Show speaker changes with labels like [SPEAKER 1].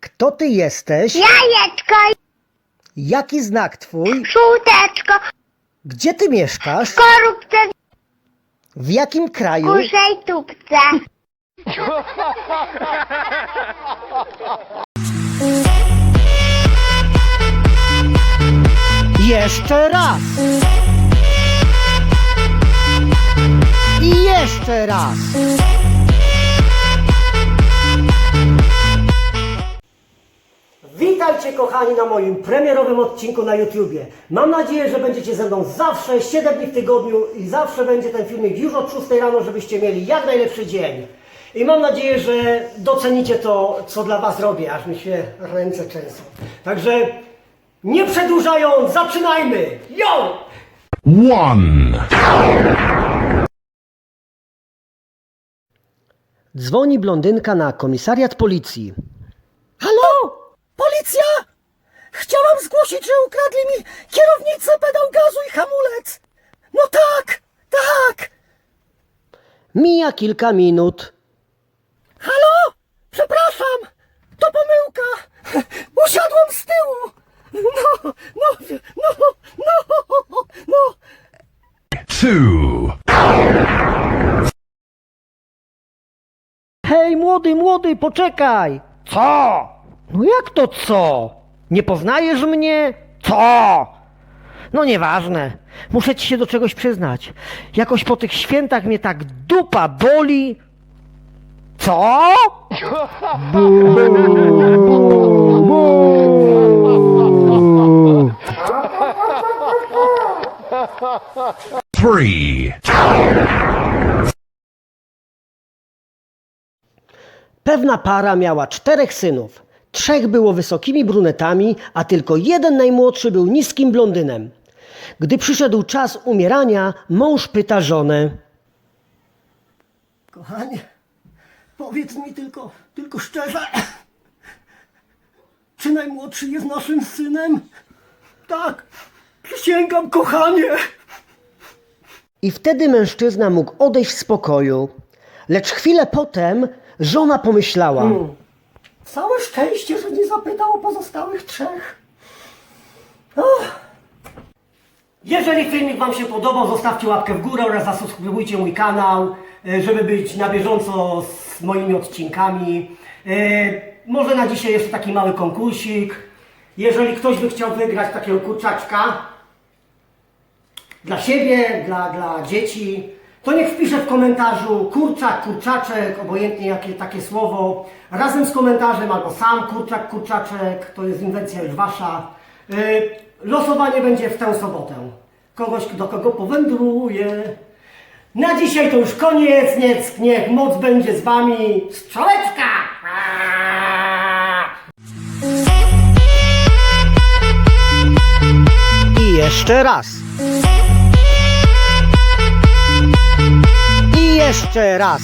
[SPEAKER 1] Kto ty jesteś?
[SPEAKER 2] Jajeczko,
[SPEAKER 1] Jaki znak twój?
[SPEAKER 2] żółteczko,
[SPEAKER 1] Gdzie ty mieszkasz?
[SPEAKER 2] skorupce,
[SPEAKER 1] W jakim kraju?
[SPEAKER 2] kuszej tubce.
[SPEAKER 1] Jeszcze raz! I jeszcze raz! Witajcie kochani na moim premierowym odcinku na YouTubie. Mam nadzieję, że będziecie ze mną zawsze, 7 dni w tygodniu i zawsze będzie ten filmik już od 6 rano, żebyście mieli jak najlepszy dzień. I mam nadzieję, że docenicie to, co dla Was robię, aż mi się ręce często. Także nie przedłużając, zaczynajmy! Yo!
[SPEAKER 3] One.
[SPEAKER 1] Dzwoni blondynka na komisariat policji. Zgłosić, że ukradli mi kierownicę, pedał gazu i hamulec. No tak, tak. Mija kilka minut. Halo? Przepraszam, to pomyłka. Usiadłam z tyłu. No, no, no, no, no.
[SPEAKER 3] Two.
[SPEAKER 1] Hej, młody, młody, poczekaj! Co? No jak to co? Nie poznajesz mnie? Co? No nieważne. Muszę ci się do czegoś przyznać. Jakoś po tych świętach mnie tak dupa boli. Co?
[SPEAKER 3] Three.
[SPEAKER 1] Pewna para miała czterech synów. Trzech było wysokimi brunetami, a tylko jeden najmłodszy był niskim blondynem. Gdy przyszedł czas umierania, mąż pyta żonę. Kochanie, powiedz mi tylko, tylko szczerze, czy najmłodszy jest naszym synem? Tak, przysięgam, kochanie. I wtedy mężczyzna mógł odejść w spokoju. Lecz chwilę potem żona pomyślała. Całe szczęście, że nie zapytał o pozostałych trzech. Jeżeli filmik Wam się podobał, zostawcie łapkę w górę oraz zasubskrybujcie mój kanał, e, żeby być na bieżąco z moimi odcinkami. E, Może na dzisiaj jeszcze taki mały konkursik. Jeżeli ktoś by chciał wygrać takiego kurczaczka, dla siebie, dla, dla dzieci, to niech wpisze w komentarzu kurczak, kurczaczek, obojętnie jakie takie słowo, razem z komentarzem albo sam kurczak, kurczaczek, to jest inwencja już wasza. Yy, losowanie będzie w tę sobotę. Kogoś, do kogo powędruje. Na dzisiaj to już koniec, niech, niech moc będzie z wami. Strzałeczka! I jeszcze raz. Jeszcze raz.